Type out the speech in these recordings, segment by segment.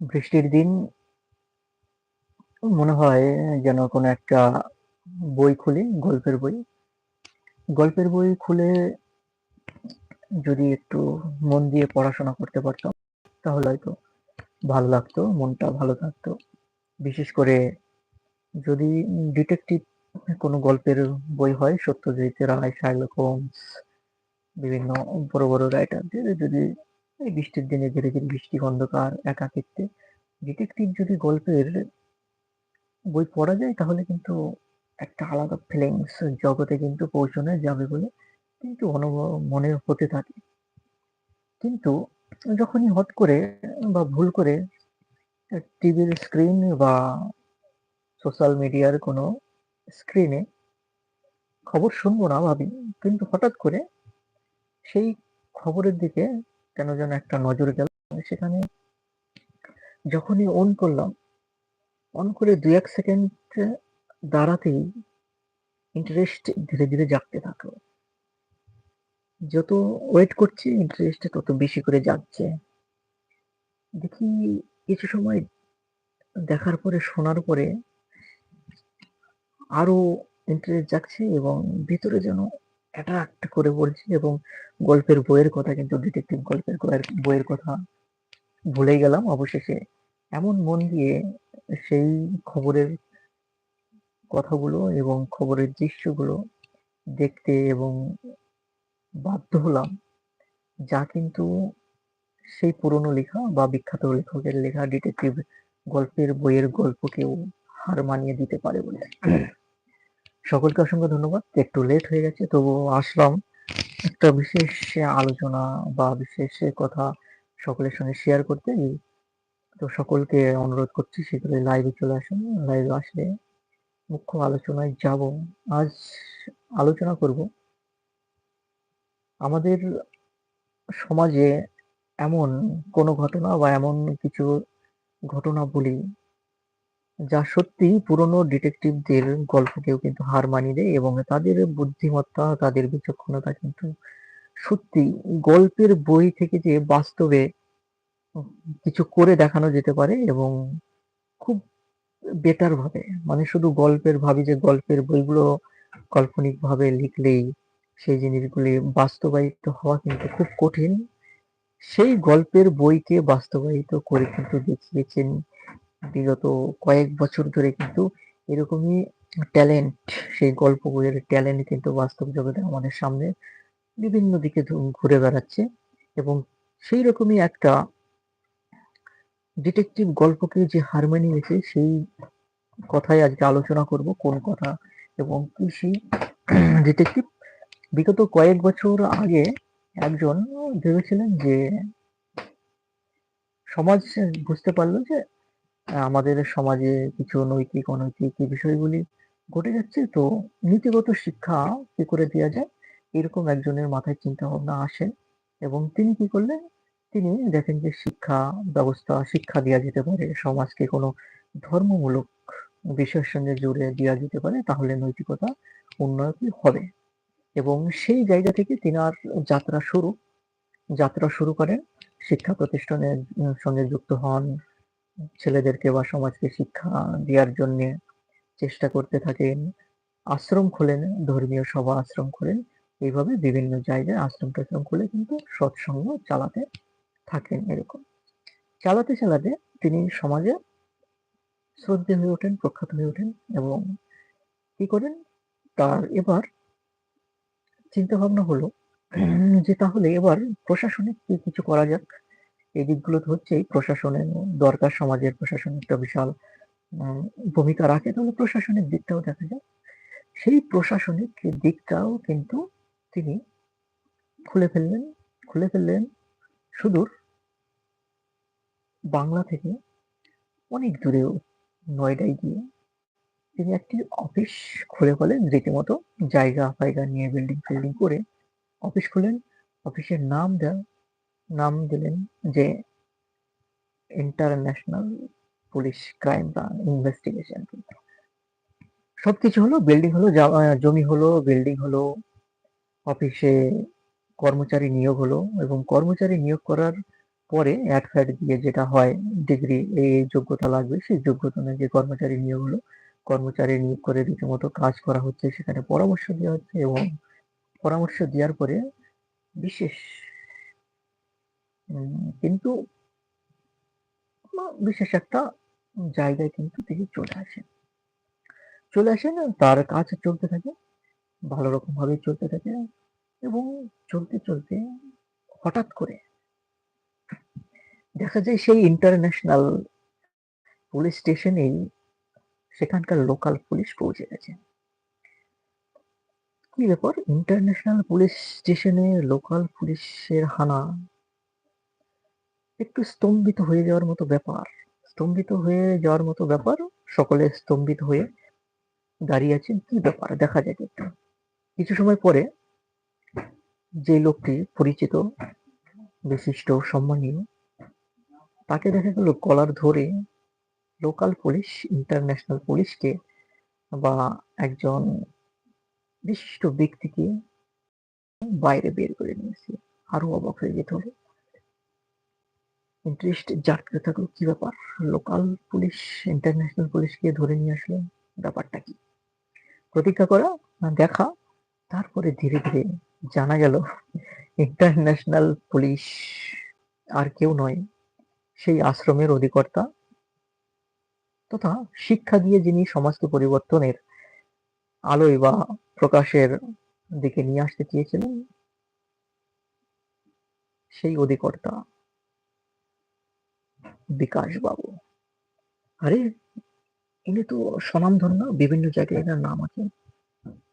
বৃষ্টির দিন মনে হয় যেন কোনো একটা বই খুলি, গল্পের বই। গল্পের বই খুলে যদি একটু মন দিয়ে পড়াশোনা করতে পারতাম, তাহলে হয়তো ভালো লাগতো, মনটা ভালো থাকতো। বিশেষ করে যদি ডিটেকটিভ কোনো গল্পের বই হয়, সত্যজিৎ রায়, শার্লক হোমস, বিভিন্ন বড় বড় রাইটারদের যদি এই বৃষ্টির দিনে ধীরে ধীরে বৃষ্টি, অন্ধকার, একাকিত্বে ডিটেকটিভ যদি গল্পের বই পড়া যায়, তাহলে কিন্তু একটা আলাদা ফিলিংস জগতে কিন্তু পৌঁছানো যাবে বলে কিন্তু অনুভব, মনে হতে থাকে। কিন্তু যখনই হট করে বা ভুল করে টিভির স্ক্রিন বা সোশ্যাল মিডিয়ার কোনো স্ক্রিনে খবর শুনব না ভাবি, কিন্তু হঠাৎ করে সেই খবরের দিকে কেন যেন একটা নজর গেল। সেখানে যখনই অন করলাম অন করে দু এক সেকেন্ড দাঁড়াতেই ইন্টারেস্ট ধীরে ধীরে জাগতে থাকল। যত ওয়েট করছি ইন্টারেস্ট তত বেশি করে যাচ্ছে। দেখি কিছু সময় দেখার পরে, শোনার পরে আরও ইন্টারেস্ট জাগছে এবং ভিতরে যেন অ্যাট্রাক্ট করে বলছে এবং গল্পের বইয়ের কথা কিন্তু ডিটেকটিভ গল্পের বইয়ের কথা ভুলে গেলাম অবশেষে। এমন মন দিয়ে সেই খবরের কথাগুলো এবং খবরের দৃশ্যগুলো দেখতে এবং বাধ্য হলাম যা কিন্তু সেই পুরনো লেখা বা বিখ্যাত লেখকের লেখা ডিটেকটিভ গল্পের বইয়ের গল্পকেও হার মানিয়ে দিতে পারে বলে। সকলকে অসংখ্য ধন্যবাদ। একটু লেট হয়ে গেছে তবু আসলাম। একটা বিশেষ আলোচনা বা বিশেষ কথা সকলের সঙ্গে শেয়ার করতে। তো সকলকে অনুরোধ করছি, শীঘ্রই লাইভে চলে আসুন। লাইভে আসলে মুখ্য আলোচনায় যাব। আজ আলোচনা করব, আমাদের সমাজে এমন কোনো ঘটনা বা এমন কিছু ঘটনা বলি যা সত্যি পুরনো ডিটেকটিভদের গল্পকেও কিন্তু হার মানিয়ে দেয় এবং তাদের বুদ্ধিমত্তা, তাদের বিচক্ষণতা কিন্তু সত্যি গল্পের বই থেকে যে বাস্তবে কিছু করে দেখানো যেতে পারে এবং খুব বেটার ভাবে। মানে শুধু গল্পের ভাবি যে গল্পের বইগুলো কাল্পনিক ভাবে লিখলেই সেই জিনিসগুলি বাস্তবায়িত হওয়া কিন্তু খুব কঠিন। সেই গল্পের বইকে বাস্তবায়িত করে কিন্তু দেখিয়েছেন বিগত কয়েক বছর ধরে কিন্তু এরকমই ট্যালেন্ট সেই গল্প বইয়ের ট্যালেন্ট কিন্তু বাস্তব জগতে আমাদের সামনে বিভিন্ন দিকে ঘুরে বেড়াচ্ছে এবং সেই রকমই একটা ডিটেকটিভ গল্পকে যে হার মানিয়েছে সেই কথাই আজকে আলোচনা করব, কোন কথা এবং কি সেই ডিটেকটিভ বিগত কয়েক বছর আগে একজন ভেবেছিলেন যে সমাজ বুঝতে পারল যে আমাদের সমাজে কিছু নৈতিক অনৈতিক এই বিষয়গুলি ঘটে যাচ্ছে। তো নীতিগত শিক্ষা কি করে দেওয়া যায়? এরকম একজনের মাথায় চিন্তা ভাবনা আসে এবং তিনি কি করলেন? তিনি দেখেন যে শিক্ষা ব্যবস্থা, শিক্ষা দেওয়া যেতে পারে, সমাজকে কোনো ধর্মমূলক বিষয়ের সঙ্গে জুড়ে দেওয়া যেতে পারে, তাহলে নৈতিকতা উন্নতি হবে। এবং সেই জায়গা থেকে তিনার যাত্রা শুরু যাত্রা শুরু করেন, শিক্ষা প্রতিষ্ঠানের সঙ্গে যুক্ত হন ছেলেদেরকে বা সমাজকে শিক্ষা দেওয়ার জন্য চেষ্টা করতে থাকেন। আশ্রম খোলেন, ধর্মীয় সভা আশ্রম খোলেন। এইভাবে বিভিন্ন জায়গায় আশ্রম টাশ্রম খুলে কিন্তু সৎসঙ্গ চালাতে থাকেন এরকম। চালাতে চালাতে তিনি সমাজে শ্রদ্ধে হয়ে ওঠেন, প্রখ্যাত হয়ে ওঠেন এবং কি করেন? তার এবার চিন্তা ভাবনা হলো যে তাহলে এবার প্রশাসনিক কিছু করা যাক? এই দিকগুলো তো হচ্ছেই প্রশাসনের দরকার, সমাজের প্রশাসন একটা বিশাল ভূমিকা রাখে। তাহলে প্রশাসনিক দিকটাও দেখা যায় সেই প্রশাসনিক দিকটাও কিন্তু তিনি খুলে ফেললেন খুলে ফেললেন সুদূর বাংলা থেকে অনেক দূরে নয়ডায় গিয়ে। তিনি একটি অফিস খুলে ফেলেন, রীতিমতো জায়গা ফায়গা নিয়ে বিল্ডিং ফিল্ডিং করে অফিস খুলেন। অফিসের নাম দেন নাম দিলেন যে ইন্টারন্যাশনাল পুলিশ ক্রাইম ইনভেস্টিগেশন সবকিছু হলো বিল্ডিং হলো জমি হলো বিল্ডিং হলো অফিসে কর্মচারী নিয়োগ হলো এবং কর্মচারী নিয়োগ করার পরে অ্যাড ফ্যাড দিয়ে যেটা হয় ডিগ্রি এই যোগ্যতা লাগবে, সেই যোগ্যতা অনুযায়ী কর্মচারী নিয়োগ হলো, কর্মচারী নিয়োগ করে রীতিমতো কাজ করা হচ্ছে, সেখানে পরামর্শ দেওয়া হচ্ছে এবং পরামর্শ দেওয়ার পরে বিশেষ কিন্তু বিশেষ একটা জায়গায় কিন্তু তিনি চলে আসেন। চলে আসেন, তার কাজ চলতে থাকে, ভালো রকম ভাবে চলতে থাকে এবং চলতে চলতে হঠাৎ করে দেখা যায় সেই ইন্টারন্যাশনাল পুলিশ স্টেশনেই সেখানকার লোকাল পুলিশ পৌঁছে গেছে। কি ব্যাপার? ইন্টারন্যাশনাল পুলিশ স্টেশনে লোকাল পুলিশের হানা একটু স্তম্ভিত হয়ে যাওয়ার মতো ব্যাপার। স্তম্ভিত হয়ে যাওয়ার মতো ব্যাপার, সকলে স্তম্ভিত হয়ে দাঁড়িয়ে আছেন, কি ব্যাপার? দেখা যাক একটু। কিছু সময় পরে যে লোকটি পরিচিত, বিশিষ্ট, সম্মানীয়, তাকে দেখা গেল কলার ধরে লোকাল পুলিশ, ইন্টারন্যাশনাল পুলিশকে বা একজন বিশিষ্ট ব্যক্তিকে বাইরে বের করে নিয়েছে। আরও অবাক হয়ে যেতে হবে। ইন্টারেস্ট জাটকে থাকল কি ব্যাপার? লোকাল পুলিশ ইন্টারন্যাশনাল পুলিশকে ধরে নিয়ে আসলো ব্যাপারটা কি? প্রতীক্ষা করা না দেখা? তারপরে ধীরে ধীরে জানা গেল ইন্টারন্যাশনাল পুলিশ আর কেউ নয়, সেই আশ্রমের অধিকর্তা তথা শিক্ষা দিয়ে যিনি সমাজকে পরিবর্তনের আলোয় বা প্রকাশের দিকে নিয়ে আসতে চেয়েছিলেন, সেই অধিকর্তা বিকাশ বাবু আরে, ইনি তো স্বনামধন্য, বিভিন্ন জায়গায় এনার নাম আছে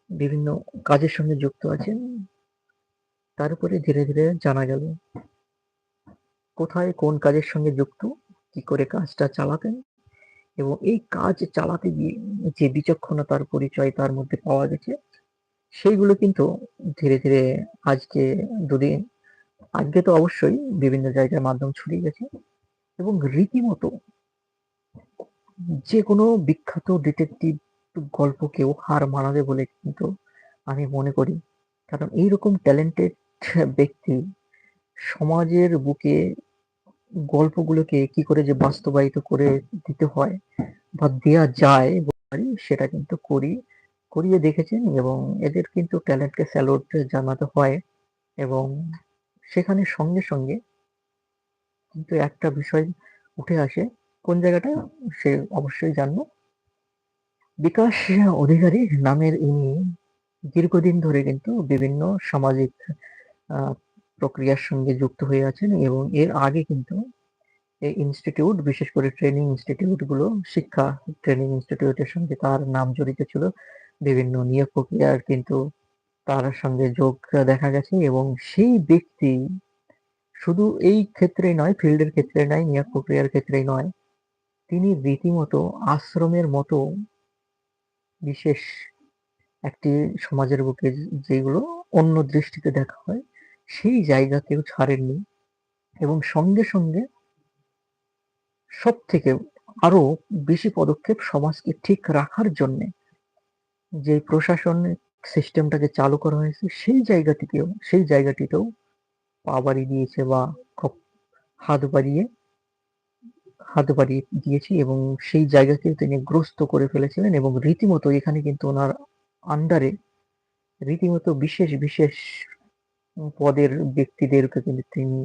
বিভিন্ন কাজের সঙ্গে যুক্ত আছেন। তারপরে ধীরে ধীরে জানা গেল, কোথায় কোন কাজের সঙ্গে যুক্ত, কি করে কাজটা চালাতেন, এবং এই কাজ চালাতে গিয়ে যে বিচক্ষণতার পরিচয় তার মধ্যে পাওয়া গেছে, সেইগুলো কিন্তু ধীরে ধীরে আজকে দুদিন আজকে তো অবশ্যই বিভিন্ন জায়গায় মাধ্যম ছড়িয়ে গেছে। এবং রীতিমতো যে কোনো বিখ্যাত ডিটেকটিভ গল্পকেও হার মানাবে বলে কিন্তু আমি মনে করি। কারণ এইরকম ট্যালেন্টেড ব্যক্তি সমাজের বুকে গল্পগুলোকে কি করে যে বাস্তবায়িত করে দিতে হয় বা দেয়া যায় সেটা কিন্তু করি, করিয়ে দেখেছেন এবং এদের কিন্তু ট্যালেন্টকে স্যালুট জানাতে হয় এবং সেখানে সঙ্গে সঙ্গে কিন্তু একটা বিষয় উঠে আসে, কোন জায়গাটা সে অবশ্যই জানব। বিকাশ অধিকারী নামের ইনি দীর্ঘদিন ধরে কিন্তু বিভিন্ন সামাজিক প্রক্রিয়ার সঙ্গে যুক্ত হয়ে আছেন এবং এর আগে কিন্তু এই ইনস্টিটিউট, বিশেষ করে ট্রেনিং ইনস্টিটিউটগুলো, শিক্ষা ট্রেনিং ইনস্টিটিউটের সঙ্গে তার নাম জড়িত ছিল। বিভিন্ন নিয়োগ প্রক্রিয়ার কিন্তু তার সঙ্গে যোগ দেখা গেছে এবং সেই ব্যক্তি শুধু এই ক্ষেত্রে নয়, ফিল্ডের ক্ষেত্রে নয়, নিয়োগ প্রক্রিয়ার ক্ষেত্রেই নয়, তিনি রীতিমতো আশ্রমের মতো বিশেষ একটি সমাজের বুকে যেগুলো অন্য দৃষ্টিতে দেখা হয়, সেই জায়গা কেউ ছাড়েননি এবং সঙ্গে সঙ্গে সব থেকে আরও বেশি পদক্ষেপ সমাজকে ঠিক রাখার জন্য যে প্রশাসনিক সিস্টেমটাকে চালু করা হয়েছে, সেই জায়গাটিকেও সেই জায়গাটিতেও পা বাড়িয়ে দিয়েছে বা খুব হাত বাড়িয়ে হাত বাড়িয়ে দিয়েছে এবং সেই জায়গাকে তিনি গ্রস্ত করে ফেলেছিলেন এবং রীতিমতো এখানে কিন্তু ওনার আন্ডারে রীতিমতো বিশেষ বিশেষ পদের ব্যক্তিদেরকে কিন্তু তিনি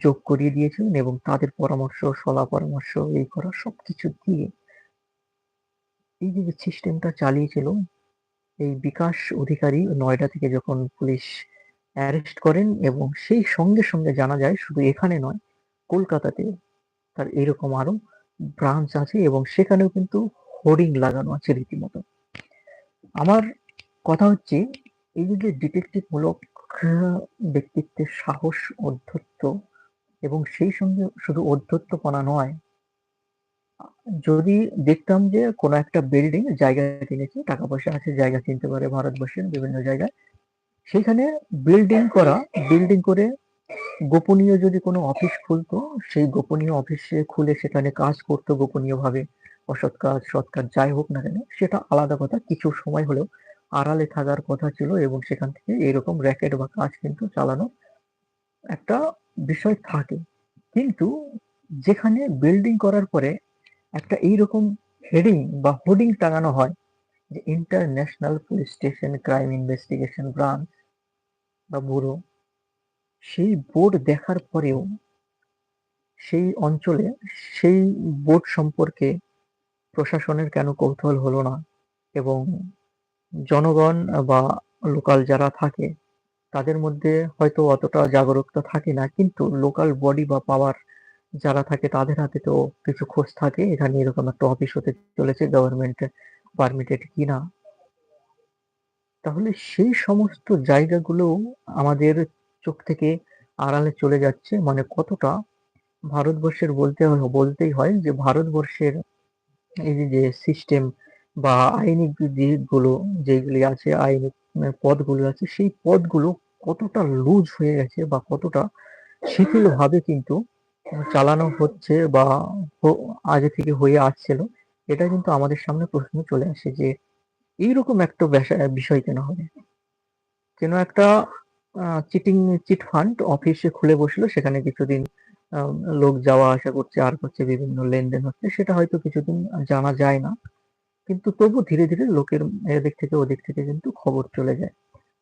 যোগ করিয়ে দিয়েছিলেন এবং তাদের পরামর্শ, সলা পরামর্শ, এই করা সবকিছু দিয়ে এই যে সিস্টেমটা চালিয়েছিল, এই বিকাশ অধিকারী নয়ডা থেকে যখন পুলিশ অ্যারেস্ট করেন এবং সেই সঙ্গে সঙ্গে জানা যায় শুধু এখানে নয়, কলকাতাতে তার এরকম আরও ব্রাঞ্চ আছে এবং সেখানেও কিন্তু হোর্ডিং লাগানো আছে রীতিমতো। আমার কথা হচ্ছে এই যে ডিটেকটিভ মূলক ব্যক্তিত্বের সাহস, অধ্যত্ত এবং সেই সঙ্গে শুধু অধ্যত্তপনা নয়, যদি দেখতাম যে কোনো একটা বিল্ডিং জায়গা কিনেছে, টাকা পয়সা আছে, জায়গা কিনতে পারে ভারতবর্ষের বিভিন্ন জায়গায় সেখানে বিল্ডিং করা বিল্ডিং করে গোপনীয় যদি কোনো অফিস খুলতো, সেই গোপনীয় অফিসে খুলে সেখানে কাজ করতো গোপনীয়ভাবে, অসৎ কাজ, সৎ কাজ যাই হোক না কেন, সেটা আলাদা কথা। কিছু সময় হলেও আড়ালে থাকার কথা ছিল এবং সেখান থেকে এরকম র্যাকেট বা কাজ কিন্তু চালানো একটা বিষয় থাকে। কিন্তু যেখানে বিল্ডিং করার পরে একটা এইরকম হেডিং বা হোর্ডিং টাঙানো হয় যে international police station crime investigation branch বা বুড়ো, সেই বোর্ড দেখার পরেও সেই অঞ্চলে সেই বোর্ড সম্পর্কে প্রশাসনের কেন কৌতূহল হলো না? এবং জনগণ বা লোকাল যারা থাকে, তাদের মধ্যে হয়তো অতটা জাগরুকতা থাকে না, কিন্তু লোকাল বডি বা পাওয়ার যারা থাকে, তাদের হাতে তো কিছু খোঁজ থাকে। এখানে এরকম একটা অফিস হতে চলেছে গভর্নমেন্ট পারমিটেড কিনা। তাহলে সেই সমস্ত জায়গাগুলো আমাদের চোখ থেকে আড়ালে চলে যাচ্ছে। মানে কতটা? ভারতবর্ষের বলতে বলতেই হয় যে ভারতবর্ষের এই যে সিস্টেম বা আইনি দিকগুলো, যেগুলি আছে আইনি পদগুলো আছে, সেই পদগুলো কতটা লুজ হয়ে গেছে বা কতটা শিথিল ভাবে কিন্তু চালানো হচ্ছে বা আগে থেকে হয়ে আসছিল, এটা কিন্তু আমাদের সামনে প্রশ্ন চলে আসে যে এইরকম একটা বিষয় কেন হবে? কেন একটা চিটিং চিট ফান্ড অফিসে খুলে বসল, সেখানে কিছুদিন লোক যাওয়া আসা করছে, আর করছে, বিভিন্ন লেনদেন হচ্ছে, সেটা হয়তো কিছুদিন জানা যায় না। কিন্তু তবু ধীরে ধীরে লোকের, এদিক থেকে ওদিক থেকে কিন্তু খবর চলে যায়।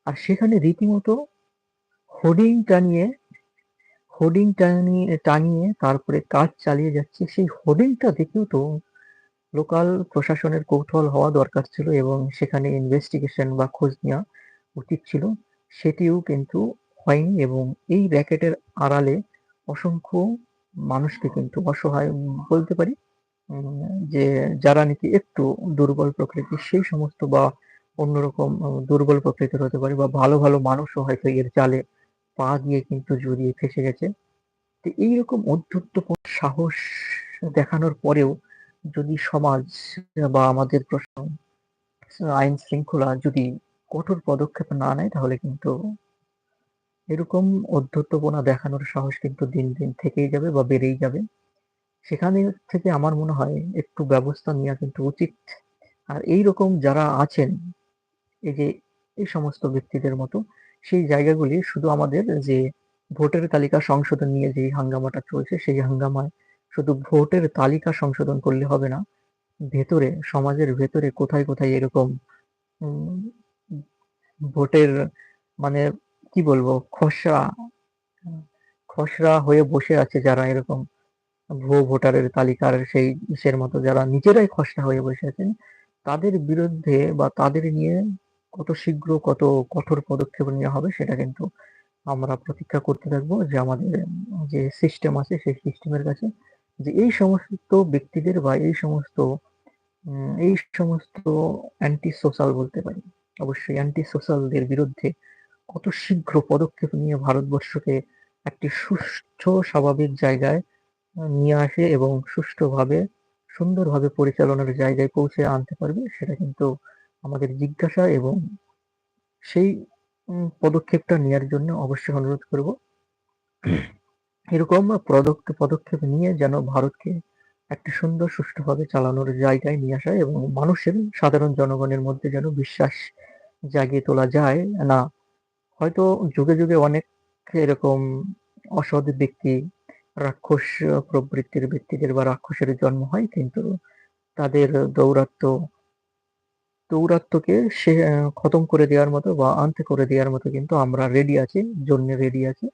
আর সেখানে রীতিমতো হোর্ডিং টানিয়ে হোর্ডিং টানিয়ে টানিয়ে তারপরে কাজ চালিয়ে যাচ্ছে, সেই হোর্ডিংটা দেখেও তো লোকাল প্রশাসনের কৌতূহল হওয়া দরকার ছিল এবং সেখানে ইনভেস্টিগেশন বা খোঁজ নেওয়া উচিত ছিল। সেটিও কিন্তু হয়নি এবং এই র্যাকেটের আড়ালে অসংখ্য মানুষকে কিন্তু অসহায় বলতে পারি যে যারা নাকি একটু দুর্বল প্রকৃতির সেই সমস্ত বা অন্যরকম দুর্বল প্রকৃতির হতে পারে বা ভালো ভালো মানুষও হয়তো এর জালে পা দিয়ে কিন্তু জড়িয়ে ফেসে গেছে। তো এইরকম অধ্যত্ত সাহস দেখানোর পরেও যদি সমাজ বা আমাদের প্রশাসন আইন শৃঙ্খলা যদি কঠোর পদক্ষেপ না নেয়, তাহলে কিন্তু এরকম অধ্যত্বপনা দেখানোর সাহস কিন্তু দিন দিন থেকেই যাবে বা বেড়েই যাবে। সেখানে থেকে আমার মনে হয় একটু ব্যবস্থা নেওয়া কিন্তু উচিত। আর এই রকম যারা আছেন, এই যে এই সমস্ত ব্যক্তিদের মতো, সেই জায়গাগুলি শুধু আমাদের যে ভোটের তালিকা সংশোধন নিয়ে যে হাঙ্গামাটা চলছে, সেই হাঙ্গামায় শুধু ভোটের তালিকা সংশোধন করলে হবে না, ভেতরে, সমাজের ভেতরে কোথায় কোথায় এরকম ভোটের মানে কি বলব, খসড়া খসড়া হয়ে বসে আছে যারা এরকম ভুয়ো ভোটারের তালিকার সেই ইসের মতো, যারা নিজেরাই খসড়া হয়ে বসে আছেন, তাদের বিরুদ্ধে বা তাদের নিয়ে কত শীঘ্র কত কঠোর পদক্ষেপ নেওয়া হবে সেটা কিন্তু আমরা প্রতীক্ষা করতে থাকব যে আমাদের যে সিস্টেম আছে সেই সিস্টেমের কাছে যে এই সমস্ত ব্যক্তিদের বা এই সমস্ত এই সমস্ত অ্যান্টি সোশ্যাল বলতে পারি, অবশ্যই অ্যান্টি সোশ্যালদের বিরুদ্ধে কত শীঘ্র পদক্ষেপ নিয়ে ভারতবর্ষকে একটি সুস্থ স্বাভাবিক জায়গায় নিয়ে আসে এবং সুষ্ঠুভাবে, সুন্দরভাবে পরিচালনার জায়গায় পৌঁছে আনতে পারবে, সেটা কিন্তু আমাদের জিজ্ঞাসা এবং সেই পদক্ষেপটা নেওয়ার জন্য অবশ্যই অনুরোধ করব। এরকম পদক্ষেপ নিয়ে যেন ভারতকে একটি সুন্দর, সুষ্ঠুভাবে চালানোর জায়গায় নিয়ে আসা এবং মানুষের, সাধারণ জনগণের মধ্যে যেন বিশ্বাস জাগিয়ে তোলা যায়। না, হয়তো যুগে যুগে অনেক এরকম অসৎ ব্যক্তি, রাক্ষস প্রবৃত্তির ব্যক্তিদের বা রাক্ষসের জন্ম হয়, কিন্তু তাদের দৌরাত্ম, দৌরাত্মকে সে, খতম করে দেওয়ার মতো বা আনতে করে দেওয়ার মতো কিন্তু আমরা রেডি আছি, জন্য রেডি আছি।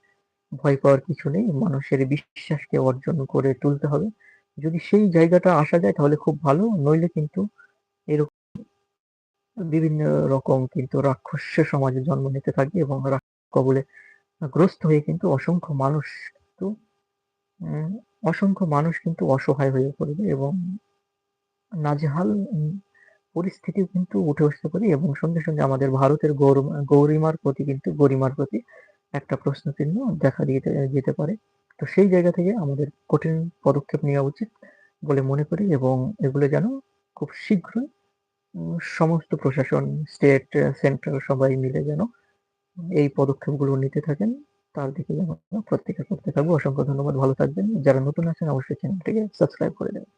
ভয় পাওয়ার কিছু নেই, মানুষের বিশ্বাসকে অর্জন করে তুলতে হবে। যদি সেই জায়গাটা আসা যায় তাহলে খুব ভালো, নইলে কিন্তু এরকম বিভিন্ন রকম কিন্তু রাক্ষস সমাজে জন্ম নিতে থাকবে এবং কবলে গ্রস্ত হয়ে কিন্তু অসংখ্য মানুষ কিন্তু অসংখ্য মানুষ কিন্তু অসহায় হয়ে পড়বে এবং নাজেহাল পরিস্থিতি কিন্তু উঠে আসতে পারে এবং সঙ্গে সঙ্গে আমাদের ভারতের গৌরিমার প্রতি কিন্তু গরিমার প্রতি একটা প্রশ্ন চিহ্ন দেখা দিতে যেতে পারে। তো সেই জায়গা থেকে আমাদের কঠিন পদক্ষেপ নেওয়া উচিত বলে মনে করি এবং এগুলো যেন খুব শীঘ্রই সমস্ত প্রশাসন, স্টেট, সেন্ট্রাল সবাই মিলে যেন এই পদক্ষেপগুলো নিতে থাকেন। তার দিকেই আমরা প্রত্যেকে করতে থাকব অসংখ্য ধন্যবাদ। ভালো থাকবেন। যারা নতুন আছেন, অবশ্যই চ্যানেলটিকে সাবস্ক্রাইব করে দেবেন।